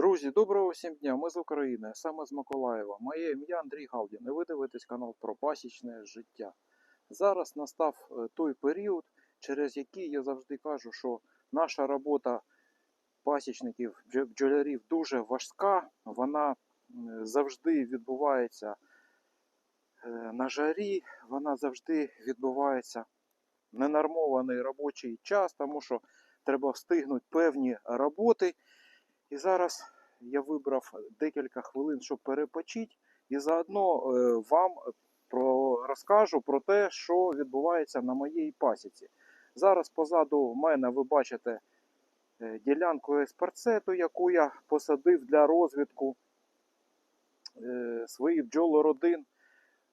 Друзі, доброго всім дня! Ми з України, саме з Миколаєва. Моє ім'я Андрій Галдін. І ви дивитесь канал про пасічне життя. Зараз настав е, той період, через який я завжди кажу, що наша робота пасічників, бджо- бджолярів дуже важка. Вона завжди відбувається е, на жарі, вона завжди відбувається ненормований робочий час, тому що треба встигнути певні роботи. І зараз я вибрав декілька хвилин, щоб перепочити, і заодно е, вам про, розкажу про те, що відбувається на моїй пасіці. Зараз позаду мене ви бачите е, ділянку еспарцету, яку я посадив для розвитку е, своїх бджолородин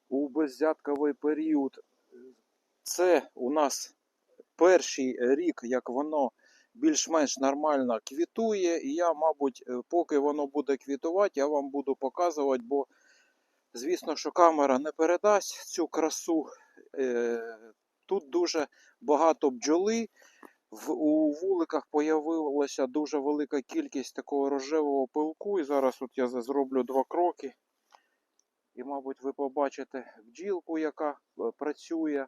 у беззятковий період. Це у нас перший рік, як воно більш-менш нормально квітує, і я, мабуть, е, поки воно буде квітувати, я вам буду показувати, бо, звісно, що камера не передасть цю красу. Е, Тут дуже багато бджоли. В, у вуликах появилася дуже велика кількість такого рожевого пилку. І зараз от я зроблю два кроки. І, мабуть, ви побачите бджілку, яка е, працює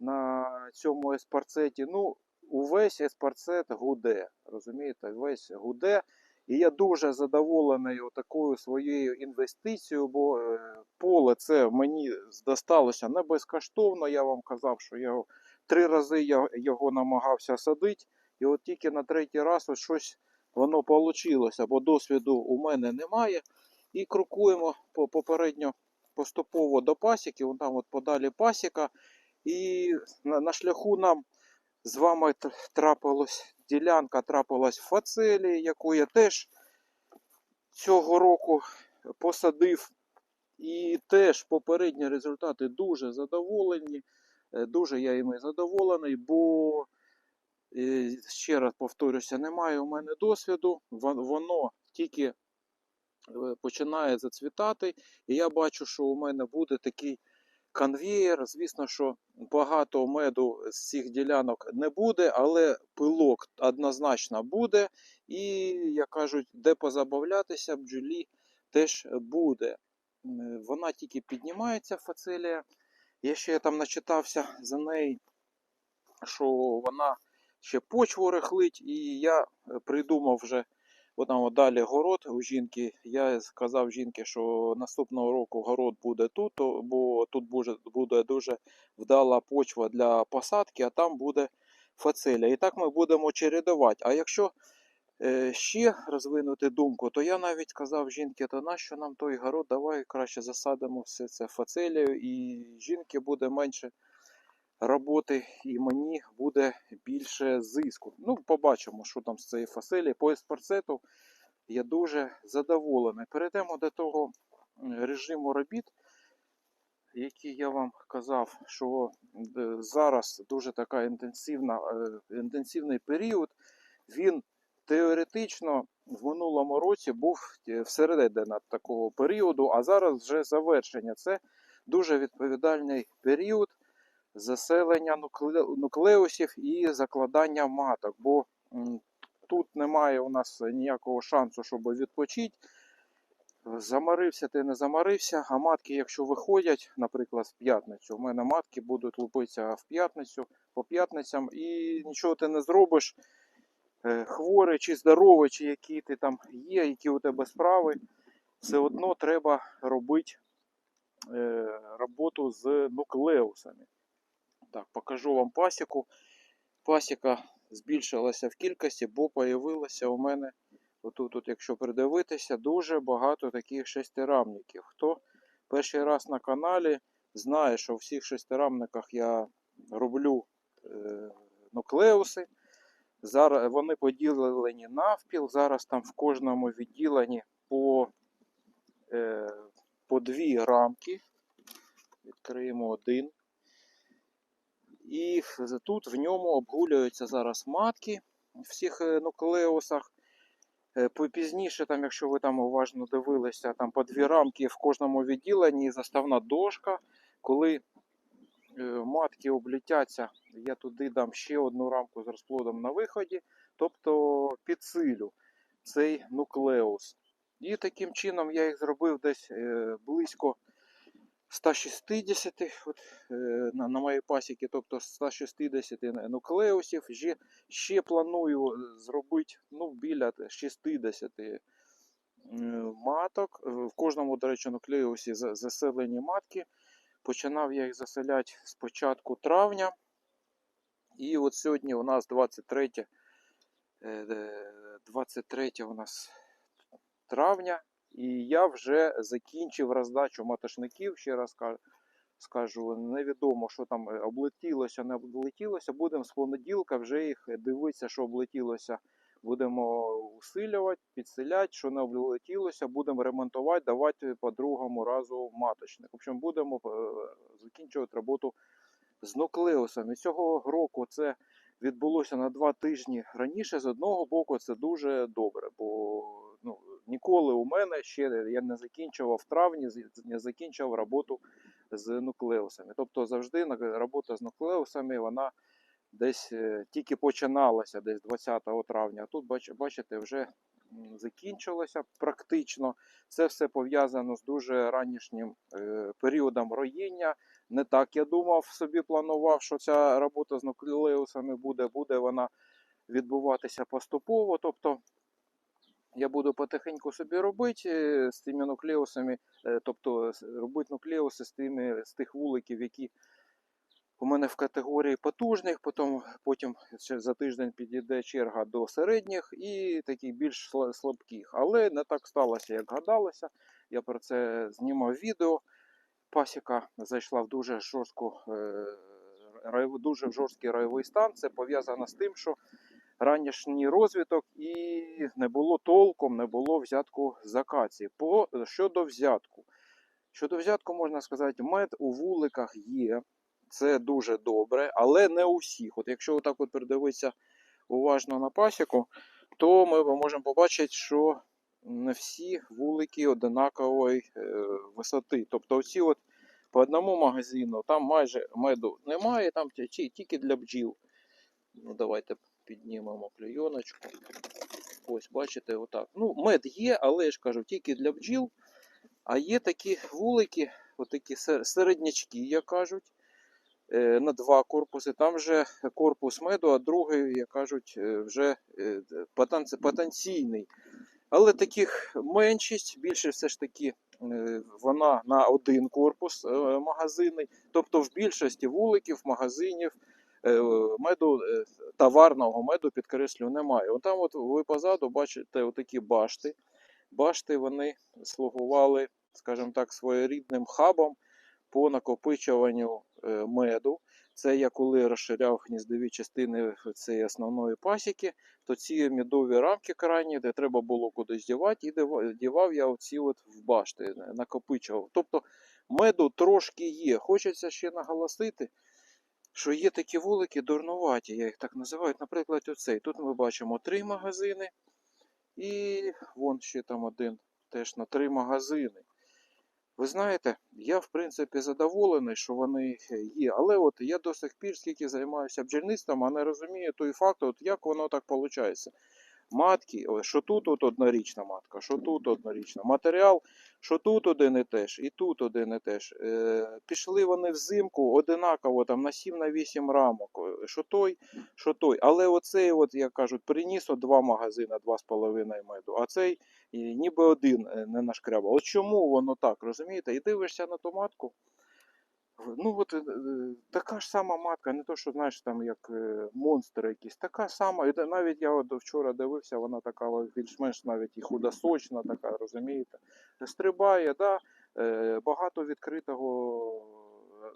на цьому еспарцеті. Ну, увесь еспарцет гуде. Розумієте, весь гуде. І я дуже задоволений такою своєю інвестицією, бо е, поле це мені досталося не безкоштовно. Я вам казав, що я три рази я його намагався садити, і от тільки на третій раз ось щось воно вийшло, бо досвіду у мене немає. І крокуємо попередньо поступово до пасіки. Там от подалі пасіка. І на шляху нам з вами трапилась ділянка, трапилась фацелії, яку я теж цього року посадив. І теж попередні результати дуже задоволені. Е, Дуже я іми задоволений, бо е, ще раз повторюся, немає у мене досвіду. Воно тільки е, починає зацвітати. І я бачу, що у мене буде такий конвієр. Звісно, що багато меду з цих ділянок не буде, але пилок однозначно буде. І, як кажуть, де позабавлятися бджолі теж буде. Вона тільки піднімається фацелія. Я ще там начитався за неї, що вона ще почву рихлить, і я е, придумав вже От там от далі город у жінки. Я сказав жінці, що наступного року город буде тут, бо тут буде, дуже вдала почва для посадки, а там буде фацелія. І так ми будемо чередувати. А якщо е, ще розвинути думку, то я навіть сказав жінці, то нащо нам той город, давай краще засадимо все це фацелію, і жінки буде менше роботи, і мені буде більше зиску. Ну, побачимо, що там з цієї фаселі. По еспарцету я дуже задоволений. Перейдемо до того режиму робіт, який я вам казав, що е, зараз дуже така інтенсивна, е, інтенсивний період. Він теоретично в минулому році був е, всередині такого періоду, а зараз вже завершення. Це дуже відповідальний період заселення нукле- нуклеусів і закладання маток. Бо тут немає у нас ніякого шансу, щоб відпочити. Замарився ти не замарився, а матки, якщо виходять, наприклад, в п'ятницю, у мене матки будуть лупитися в п'ятницю по п'ятницям, і нічого ти не зробиш. Е, Хворий чи здоровий, чи які ти там є, які у тебе справи, все одно треба робити е, роботу з нуклеусами. Так, покажу вам пасіку. Пасіка збільшилася в кількості, бо появилося у мене, отут, от, якщо придивитися, дуже багато таких шестирамників. Хто перший раз на каналі знає, що в всіх шестирамниках я роблю е, нуклеуси. Зараз вони поділені навпіл. Зараз там в кожному відділенні по, е, по дві рамки. Відкриємо один. І тут в ньому обгулюються зараз матки в всіх е, нуклеусах. Е, Пізніше, там, якщо ви там уважно дивилися, там по дві рамки в кожному відділенні заставна дошка. Коли е, матки облітяться, я туди дам ще одну рамку з розплодом на виході, тобто підсилю. цей нуклеус. І таким чином я їх зробив десь близько 160 от, е, на, на моїй пасіки, тобто 160 нуклеусів. Ще, ще планую е, зробити ну, біля 60 е, маток. Е, В кожному, до речі, нуклеусі заселені матки. Починав я їх заселяти з початку травня. І от сьогодні у нас 23, е, е, 23 у нас травня, і я вже закінчив роздачу матошників. Ще раз ка- скажу, невідомо, що там е, облетілося, не облетілося. Будемо з понеділка вже їх дивитися, що облетілося. Будемо усилювати, підселяти, що не облетілося, будемо ремонтувати, давати по другому разу маточник. В общем, будемо е, закінчувати роботу з нуклеусами. Цього року це відбулося на два тижні раніше. З одного боку, це дуже добре, бо ну, ніколи у мене ще я не закінчував в травні, не закінчував роботу з нуклеусами. Тобто завжди робота з нуклеусами вона десь е, тільки починалася, десь 20 травня. А тут бачите, вже закінчилося практично. Це все пов'язано з дуже ранішнім е, періодом роїння. Не так я думав, собі планував, що ця робота з нуклеусами буде, буде вона відбуватися поступово. Тобто я буду потихеньку собі робити е, з тими нуклеусами, е, тобто робити нуклеуси з тими з тих вуликів, які у мене в категорії потужних, потім, потім за тиждень підійде черга до середніх і таких більш слабких. Але не так сталося, як гадалося. Я про це знімав відео. Пасіка зайшла в дуже жорстку, е, дуже жорсткий райовий стан. Це пов'язано з тим, що ранішній розвиток і не було толком, не було взятку з акації. По, щодо взятку. Щодо взятку, можна сказати, мед у вуликах є. Це дуже добре, але не у всіх. От якщо отак от придивитися уважно на пасіку, то ми можемо побачити, що не всі вулики одинакової е, висоти. Тобто оці от по одному магазину там майже меду немає, там ті- ті- тільки для бджіл. Ну, давайте піднімемо клейоночку. Ось, бачите, отак. Ну, мед є, але я ж кажу, тільки для бджіл. А є такі вулики, отакі середнячки, як кажуть, е, на два корпуси. Там вже корпус меду, а другий, як кажуть, е, вже потенційний. Але таких меншість, більше все ж таки е, вона на один корпус е, магазинний. Тобто в більшості вуликів, магазинів е, меду, товарного меду, підкреслю, немає. От там от ви позаду бачите отакі башти. Башти вони слугували, скажімо так, своєрідним хабом по накопичуванню меду. Це я коли розширяв гніздові частини цієї основної пасіки, то ці медові рамки крайні, де треба було кудись дівати, і дівав я оці от в башти, накопичував. Тобто меду трошки є. Хочеться ще наголосити, що є такі вулики дурнуваті, я їх так називаю. Наприклад, оцей. Тут ми бачимо три магазини, і вон ще там один теж на три магазини. Ви знаєте, я в принципі задоволений, що вони є, але от я до сих пір, скільки займаюся бджільництвом, а не розумію той факт, от як воно так виходить. Матки, що тут от однорічна матка, що тут однорічна. Матеріал, що тут один і теж, і тут один і теж. Е, пішли вони взимку одинаково там на 7 на 8 рамок. е, Що той, що той. Але оцей, от, як кажуть, приніс от два магазини, два з половиною меду, а цей ніби один е, не нашкрябав. От чому воно так, розумієте? І дивишся на ту матку. Ну, от е, е, така ж сама матка, не то, що знаєш, там як е, монстр якийсь, така сама. І навіть я от вчора дивився, вона така більш-менш навіть і худосочна, така, розумієте. Стрибає, да, е, багато відкритого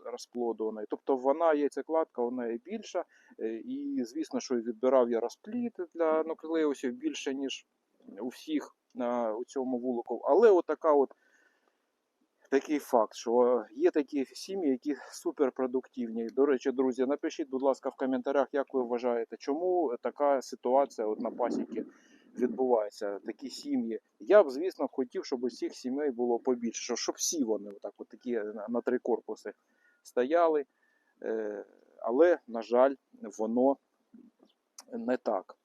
розплоду у неї. Тобто вона яйцекладка у неї більша. е, І звісно, що відбирав я розплід для нуклеусів більше, ніж у всіх на у цьому вулику. Але отака от такий факт, що є такі сім'ї, які суперпродуктивні. До речі, друзі, напишіть, будь ласка, в коментарях, як ви вважаєте, чому така ситуація от на пасіки відбувається, такі сім'ї. Я б, звісно, хотів, щоб усіх сімей було побільше, щоб всі вони отак, от такі на три корпуси стояли. Е, але, на жаль, воно не так.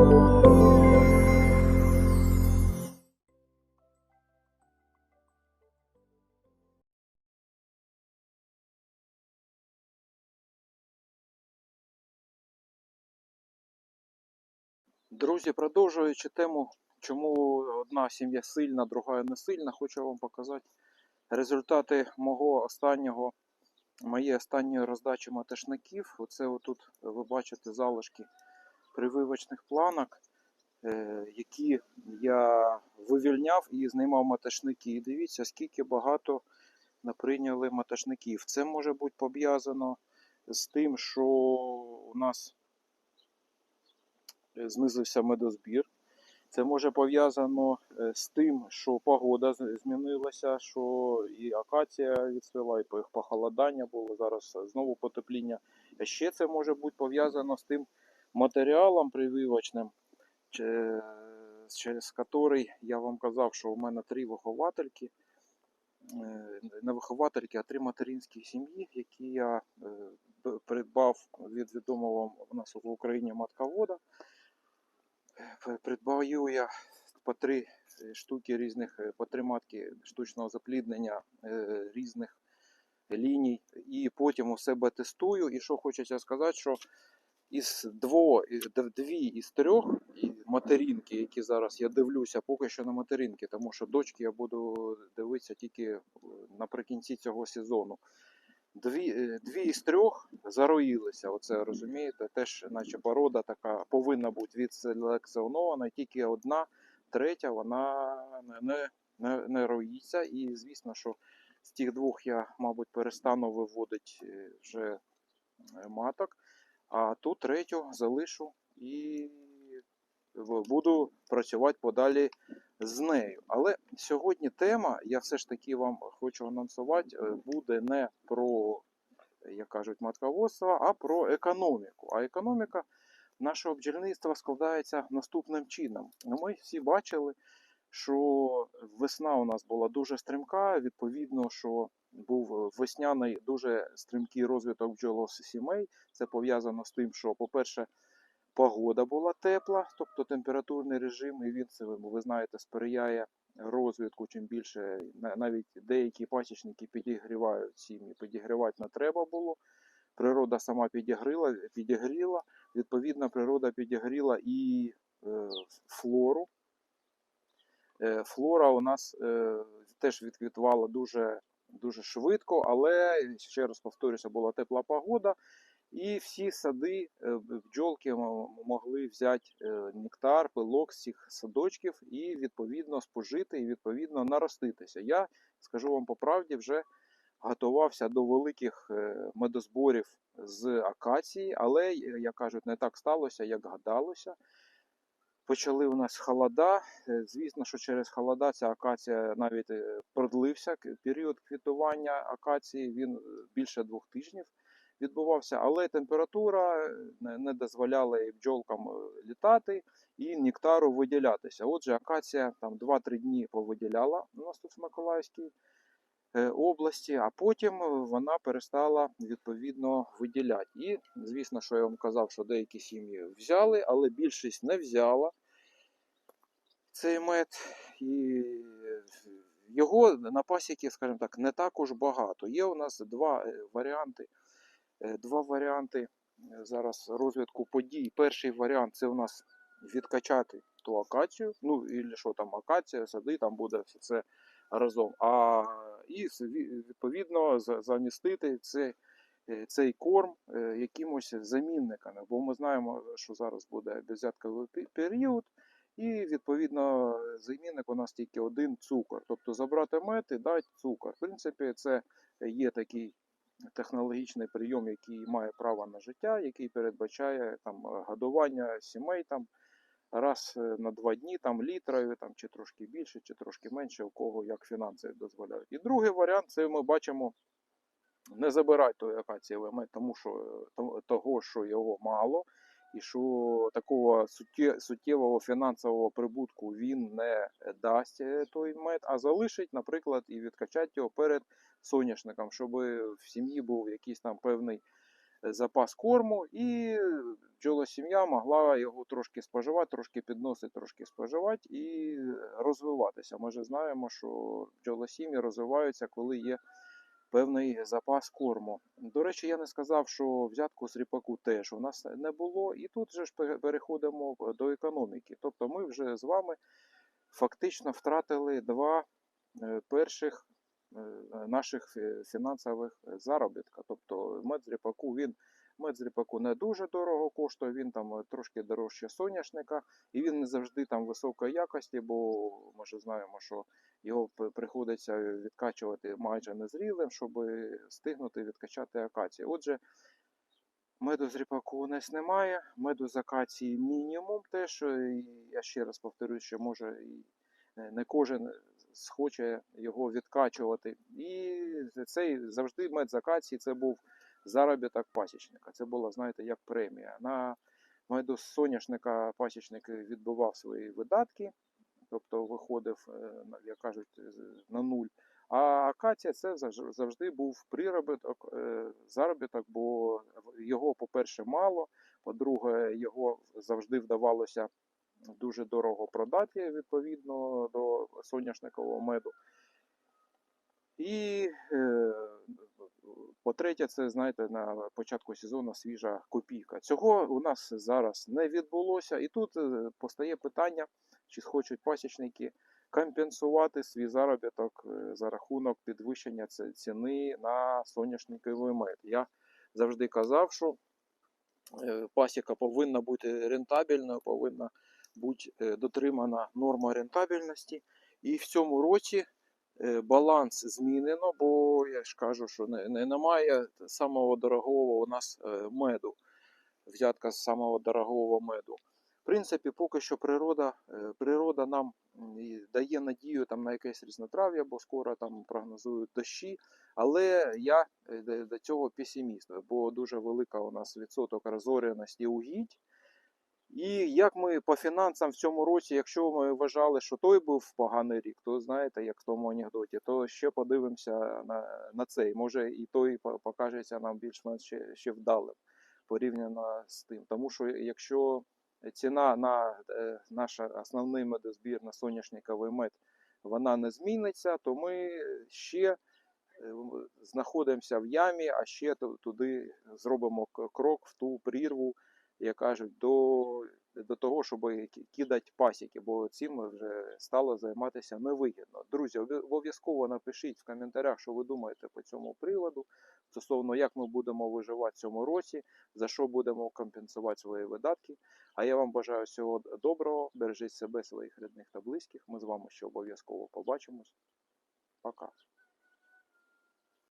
Thank you. Друзі, продовжуючи тему, чому одна сім'я сильна, друга не сильна, хочу вам показати результати мого останнього, моєї останньої роздачі матешників. Оце отут ви бачите залишки прививочних планок, е, які я вивільняв і знімав матешники. І дивіться, скільки багато наприйняли матешників. Це може бути пов'язано з тим, що у нас знизився медозбір. Це може пов'язано е, з тим, що погода змінилася, що і акація відсвела, і похолодання було зараз знову потепління. А ще це може бути пов'язано з тим матеріалом прививочним, через який я вам казав, що у мене три виховательки. Е, Не виховательки, а три материнські сім'ї, які я е, придбав від відомого у нас в Україні матковода. П- Придбаю я по три е, штуки різних, е, по три матки штучного запліднення е, різних ліній. І потім у себе тестую. І що хочеться сказати, що із дво, дві із трьох материнки, які зараз я дивлюся, поки що на материнки, тому що дочки я буду дивитися тільки е, наприкінці цього сезону. Дві, е, дві із трьох зароїлися. Оце розумієте, теж, наче порода така повинна бути відселекціонована, тільки одна, третя вона не, не, не, роїться. І звісно, що з тих двох я, мабуть, перестану виводити е, вже е, маток, а ту третю залишу і буду працювати подалі з нею. Але сьогодні тема, я все ж таки вам хочу анонсувати, е, буде не про, як кажуть, матководство, а про економіку. А економіка нашого бджільництва складається наступним чином. Ми всі бачили, що весна у нас була дуже стрімка, відповідно, що був весняний дуже стрімкий розвиток бджолосімей. Це пов'язано з тим, що, по-перше, погода була тепла, тобто температурний режим, і він це ви знаєте сприяє розвитку. Чим більше навіть деякі пасічники підігрівають сім'ї, підігрівати не треба було. Природа сама підігріла, підігріла. Відповідно, природа підігріла і е, флору. Е, флора у нас е, теж відквітувала дуже, дуже швидко, але ще раз повторюся, була тепла погода. І всі сади е, бджолки могли взяти е, нектар, пилок з цих садочків і відповідно спожити, і відповідно нароститися. Я скажу вам по правді, вже готувався до великих е, медозборів з акації, але, е, як кажуть, не так сталося, як гадалося. Почали у нас холода. Е, Звісно, що через холода ця акація навіть е, продлився. Період квітування акації він е, більше двох тижнів відбувався, але температура е, не, дозволяла і бджолкам е, літати і нектару виділятися. Отже, акація там 2-3 дні повиділяла у нас тут в Миколаївській е, області, а потім вона перестала відповідно виділяти. І звісно, що я вам казав, що деякі сім'ї взяли, але більшість не взяла цей мед. І його на пасіки, скажімо так, не також багато. Є у нас два варіанти. Е, Два варіанти е, зараз розвитку подій. Перший варіант це у нас відкачати ту акацію. Ну, і що там акація, сади, там буде все це разом. А і відповідно замістити цей, е, цей корм якимось замінниками. Бо ми знаємо, що зараз буде безвятковий період. І відповідно замінник у нас тільки один цукор. Тобто забрати мед і дати цукор. В принципі, це є такий технологічний прийом, який має право на життя, який передбачає там годування сімей там раз е, на два дні там літрою, там чи трошки більше, чи трошки менше, у кого як фінанси дозволяють. І другий варіант це ми бачимо. Не забирай той акацієвий мед, тому що е, того, що його мало, і що такого суттєвого фінансового прибутку він не дасть е, той мед, а залишить, наприклад, і відкачати його перед соняшником, щоб в сім'ї був якийсь там певний е, запас корму, і бджолосім'я могла його трошки споживати, трошки підносити, трошки споживати і розвиватися. Ми ж знаємо, що бджолосім'ї розвиваються, коли є певний запас корму. До речі, я не сказав, що взятку з ріпаку теж у нас не було, і тут же ж переходимо до економіки. Тобто ми вже з вами фактично втратили два е, перших е, наших фінансових заробітка. Тобто мед з ріпаку він мед з ріпаку не дуже дорого коштує, він там е, трошки дорожче соняшника, і він не завжди там високої якості, бо ми ж знаємо, що його приходиться відкачувати майже незрілим, щоб встигнути відкачати акацію. Отже, меду з ріпаку у нас немає, меду з акації мінімум теж. я ще раз повторюю, що може е, не кожен схоче його відкачувати. І цей завжди мед з акації це був заробіток пасічника. Це була, знаєте, як премія. На меду з соняшника пасічник відбував свої видатки, тобто виходив, е, як кажуть, на нуль. А акація це завжди був приробіток, е, заробіток, бо його, по-перше, мало, по-друге, його завжди вдавалося дуже дорого продати відповідно до соняшникового меду. І е, по-третє, це знаєте, на початку сезону свіжа копійка. Цього у нас зараз не відбулося. І тут постає питання, чи хочуть пасічники компенсувати свій заробіток е, за рахунок підвищення ціни на соняшниковий мед. Я завжди казав, що е, пасіка повинна бути рентабельною, повинна бути е, дотримана норма рентабельності. І в цьому році баланс змінено, бо я ж кажу, що не, не немає самого дорогого у нас меду, взятка з самого дорогого меду. Принципі, поки що природа, е, природа нам дає надію там, на якесь різнотрав'я, бо скоро там прогнозують дощі. Але я е, до цього песиміст, бо дуже велика у нас відсоток розоряності угідь. І як ми по фінансам в цьому році, якщо ми вважали, що той був поганий рік, то знаєте, як в тому анекдоті, то ще подивимося на, на цей. Може і той покажеться нам більш-менш ще, ще вдалим порівняно з тим. Тому що якщо ціна на е, наш основний медозбір на соняшниковий мед вона не зміниться, то ми ще е, знаходимося в ямі, а ще ту- туди зробимо крок в ту прірву, як кажуть, до, до того, щоб кидати пасіки, бо цим вже стало займатися невигідно. Друзі, обов'язково напишіть в коментарях, що ви думаєте по цьому приводу, стосовно як ми будемо виживати в цьому році, за що будемо компенсувати свої видатки. А я вам бажаю всього доброго, бережіть себе, своїх рідних та близьких. Ми з вами ще обов'язково побачимось. Пока.